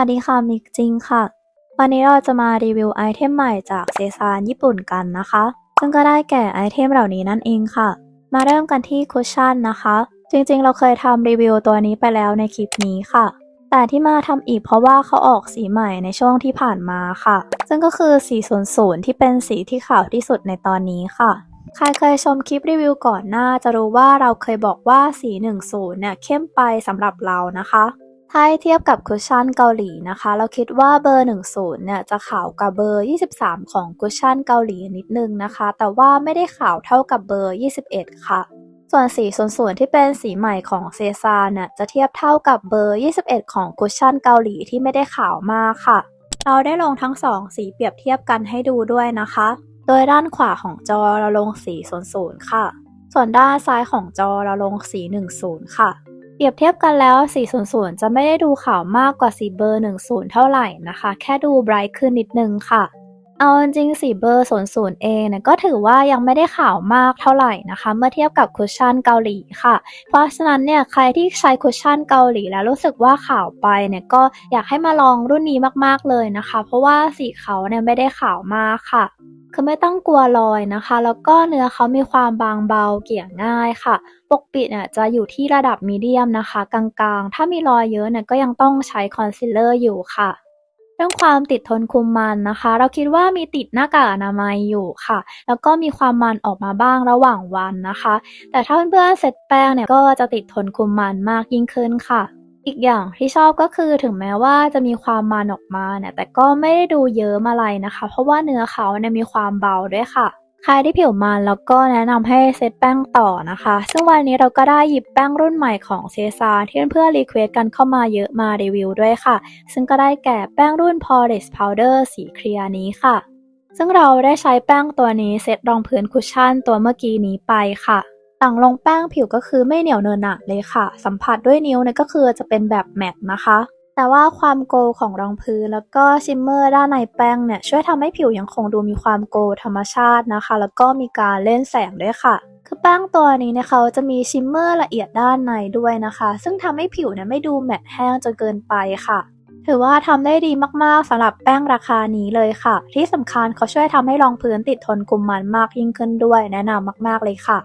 สวัสดีค่ะ มิกจริงค่ะ วันนี้เราจะมารีวิวไอเทมใหม่จากเซซานญี่ปุ่นกันนะคะ ซึ่งก็ได้แก่ไอเทมเหล่านี้นั่นเองค่ะ มาเริ่มกันที่คุชชั่นนะคะ จริงๆ เราเคยทำรีวิวตัวนี้ไปแล้วในคลิปนี้ค่ะ แต่ที่มาทำอีกเพราะว่าเขาออกสีใหม่ในช่วงที่ผ่านมาค่ะ ซึ่งก็คือสี00 ที่เป็นสีที่ขาวที่สุดในตอนนี้ค่ะ ใครเคยชมคลิปรีวิวก่อนหน้าจะรู้ว่าเราเคยบอกว่าสี10เนี่ยเข้มไปสำหรับเรานะคะ ถ้าเทียบกับคุชชั่นเกาหลีนะคะ เราคิดว่าเบอร์ 10 เนี่ยจะขาวกับเบอร์ 23 ของคุชชั่นเกาหลีนิดนึงนะคะ แต่ว่าไม่ได้ขาวเท่ากับเบอร์ 21 ค่ะ ส่วนสีส่วนที่เป็นสีใหม่ของเซซาเนี่ยจะเทียบเท่ากับเบอร์ 21 ของคุชชั่นเกาหลีที่ไม่ได้ขาวมากค่ะ เราได้ลงทั้งสองสีเปรียบเทียบกันให้ดูด้วยนะคะ โดยด้านขวาของจอเราลงสี00ค่ะ ส่วนด้านซ้ายของจอเราลงสี10ค่ะ เปรียบเทียบกันแล้วสี00 จะไม่ได้ดูขาวมากกว่าสีเบอร์ 10 เท่าไหร่นะคะ แค่ดูไบรท์ขึ้นนิดนึงค่ะ เอาจริงสีเบอร์ 00 เองเนี่ยก็ถือว่ายังไม่ได้ขาวมากเท่าไหร่นะคะ เมื่อเทียบกับคุชชั่นเกาหลีค่ะ เพราะฉะนั้นเนี่ยใครที่ใช้คุชชั่นเกาหลีแล้วรู้สึกว่าขาวไปเนี่ยก็อยากให้มาลองรุ่นนี้มากๆเลยนะคะ เพราะว่าสีเขาเนี่ยไม่ได้ขาวมากค่ะ คือไม่ต้องกลัวรอยนะคะ แล้วก็เนื้อเขามีความบางเบาเกี่ยง่ายค่ะ ปกปิดเนี่ยจะอยู่ที่ระดับมีเดียมนะคะ กลางๆ ถ้ามีรอยเยอะเนี่ยก็ยังต้องใช้คอนซีลเลอร์อยู่ค่ะเรื่องความติดทนคุมมันนะคะ เราคิดว่ามีติดหน้ากากอนามัยอยู่ค่ะ แล้วก็มีความมันออกมาบ้างระหว่างวันนะคะ แต่ถ้าเพื่อนๆเซตแป้งเนี่ยก็จะติดทนคุมมันมากยิ่งขึ้นค่ะ อีกอย่างที่ชอบก็คือถึงแม้ว่าจะมีความมันออกมาเนี่ยแต่ก็ไม่ได้ดูเยอะอะไรนะคะ เพราะว่าเนื้อเขาเนี่ยมีความเบาด้วยค่ะ ใครที่ผิวมันแล้วก็แนะนำให้เซตแป้งต่อนะคะ ซึ่งวันนี้เราก็ได้หยิบแป้งรุ่นใหม่ของเซซาที่เพื่อนๆรีเควสกันเข้ามาเยอะมารีวิวด้วยค่ะ ซึ่งก็ได้แก่แป้งรุ่น Polish Powder สีเคลียร์นี้ค่ะ ซึ่งเราได้ใช้แป้งตัวนี้เซตรองพื้นคุชชั่นตัวเมื่อกี้นี้ไปค่ะ หลังลงแป้งผิวก็คือไม่เหนียวเนินหนะเลยค่ะ สัมผัสด้วยนิ้วเนี่ยก็คือจะเป็นแบบแมตต์นะคะ แต่ว่าความโกลของรองพื้นแล้วก็ชิมเมอร์ด้านในแป้งเนี่ยช่วยทำให้ผิวยังคงดูมีความโกลธรรมชาตินะคะ แล้วก็มีการเล่นแสงด้วยค่ะคือแป้งตัวนี้เนี่ยเขาจะมีชิมเมอร์ละเอียดด้านในด้วยนะคะ ซึ่งทำให้ผิวเนี่ยไม่ดูแมตต์แห้งจนเกินไปค่ะถือว่าทำได้ดีมากๆสำหรับแป้งราคานี้เลยค่ะ ที่สำคัญเขาช่วยทำให้รองพื้นติดทนคุมมันมากยิ่งขึ้นด้วยแนะนำมาก ๆเลยค่ะ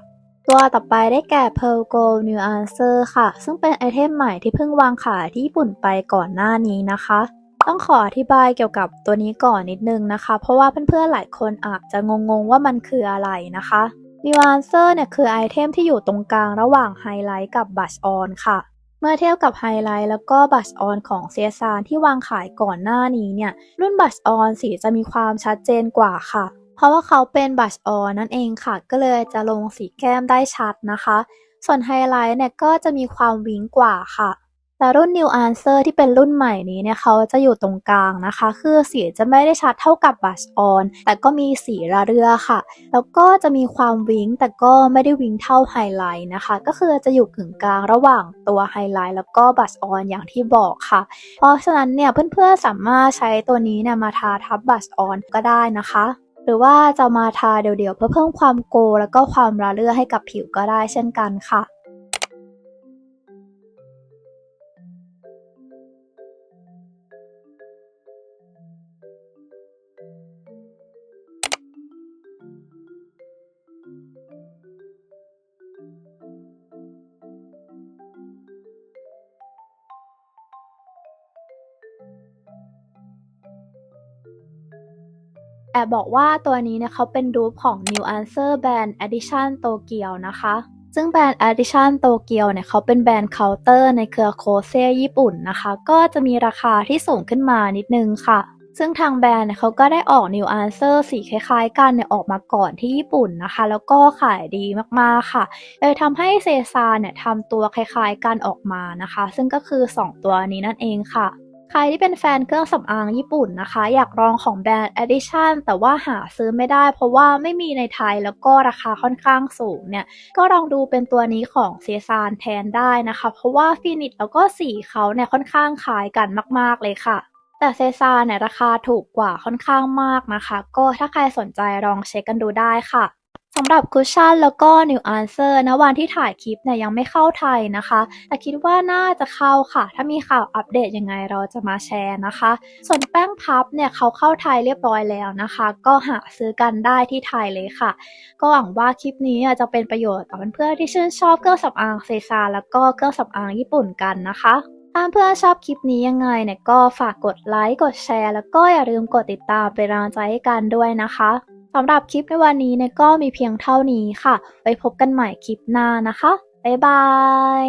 ตัวต่อไปได้แก่ Pearl Gold Nuancer ค่ะ ซึ่งเป็นไอเทมใหม่ที่เพิ่งวางขายที่ญี่ปุ่นไปก่อนหน้านี้นะคะ ต้องขออธิบายเกี่ยวกับตัวนี้ก่อนนิดนึงนะคะ เพราะว่าเพื่อนๆหลายคนอาจจะงงๆว่ามันคืออะไรนะคะ Nuancer เนี่ยคือไอเทมที่อยู่ตรงกลางระหว่างไฮไลท์กับบัชออนค่ะ เมื่อเทียบกับไฮไลท์แล้วก็บัชออนของเซียซานที่วางขายก่อนหน้านี้เนี่ย รุ่นบัชออนสีจะมีความชัดเจนกว่าค่ะ เพราะว่าเขาเป็นบัชออนนั่นเองค่ะ ก็เลยจะลงสีแก้มได้ชัดนะคะ ส่วนไฮไลท์เนี่ยก็จะมีความวิ้งกว่าค่ะแต่รุ่น New Answer ที่เป็นรุ่นใหม่นี้เนี่ยเขาจะอยู่ตรงกลางนะคะ คือสีจะไม่ได้ชัดเท่ากับบัชออนแต่ก็มีสีระเรือค่ะ แล้วก็จะมีความวิ้งแต่ก็ไม่ได้วิ้งเท่าไฮไลท์นะคะ ก็คือจะอยู่กึ่งกลางระหว่างตัวไฮไลท์แล้วก็บัชออนอย่างที่บอกค่ะ เพราะฉะนั้นเนี่ยเพื่อนๆสามารถใช้ตัวนี้เนี่ยมาทาทับบัชออนก็ได้นะคะ หรือว่าจะมาทาเดี่ยวๆเพื่อเพิ่มความโกแล้วก็ความระเรื่อให้กับผิวก็ได้เช่นกันค่ะ แอบบอกว่าตัวนี้เนี่ยเขาเป็นดูปของ New Answer Band Edition Tokyo นะคะ ซึ่งแบรนด์ Edition Tokyo เนี่ยเขาเป็นแบรนด์เคาน์เตอร์ในเครือโคเซ่ญี่ปุ่นนะคะ ก็จะมีราคาที่สูงขึ้นมานิดนึงค่ะ ซึ่งทางแบรนด์เนี่ยเขาก็ได้ออก New Answer สีคล้ายๆ กันเนี่ยออกมาก่อนที่ญี่ปุ่นนะคะ แล้วก็ขายดีมากๆค่ะเลยทำให้เซซาเนี่ยทำตัวคล้ายๆกันออกมานะคะ ซึ่งก็คือ 2 ตัวนี้นั่นเองค่ะ ใครที่เป็นแฟนเครื่องสำอางญี่ปุ่นนะคะ อยากลองของแบรนด์ Edition แต่ว่าหาซื้อไม่ได้ เพราะว่าไม่มีในไทยแล้วก็ราคาค่อนข้างสูงเนี่ย ก็ลองดูเป็นตัวนี้ของเซซานแทนได้นะคะ เพราะว่าฟินิชแล้วก็สีเขาเนี่ยค่อนข้างคล้ายกันมาก ๆเลยค่ะแต่เซซานเนี่ยราคาถูกกว่าค่อนข้างมากนะคะ ก็ถ้าใครสนใจลองเช็คกันดูได้ค่ะ สำหรับคุชชั่นแล้วก็ New Answer ณวันที่ถ่ายคลิปเนี่ยยังไม่เข้าไทยนะคะ แต่คิดว่าน่าจะเข้าค่ะ ถ้ามีข่าวอัปเดตยังไงเราจะมาแชร์นะคะ ส่วนแป้งพับเนี่ยเขาเข้าไทยเรียบร้อยแล้วนะคะ ก็หาซื้อกันได้ที่ไทยเลยค่ะ ก็หวังว่าคลิปนี้จะเป็นประโยชน์ต่อเพื่อนๆที่ชื่นชอบเครื่องสำอางเซซาแล้วก็เครื่องสำอางญี่ปุ่นกันนะคะถ้าเพื่อนชอบคลิปนี้ยังไงเนี่ยก็ฝากกดไลค์กดแชร์ แล้วก็อย่าลืมกดติดตามเป็นกำลังใจให้กันด้วยนะคะ สำหรับคลิปในวันนี้เนี่ยก็มีเพียงเท่านี้ค่ะไปพบกันใหม่คลิปหน้านะคะ บ๊ายบาย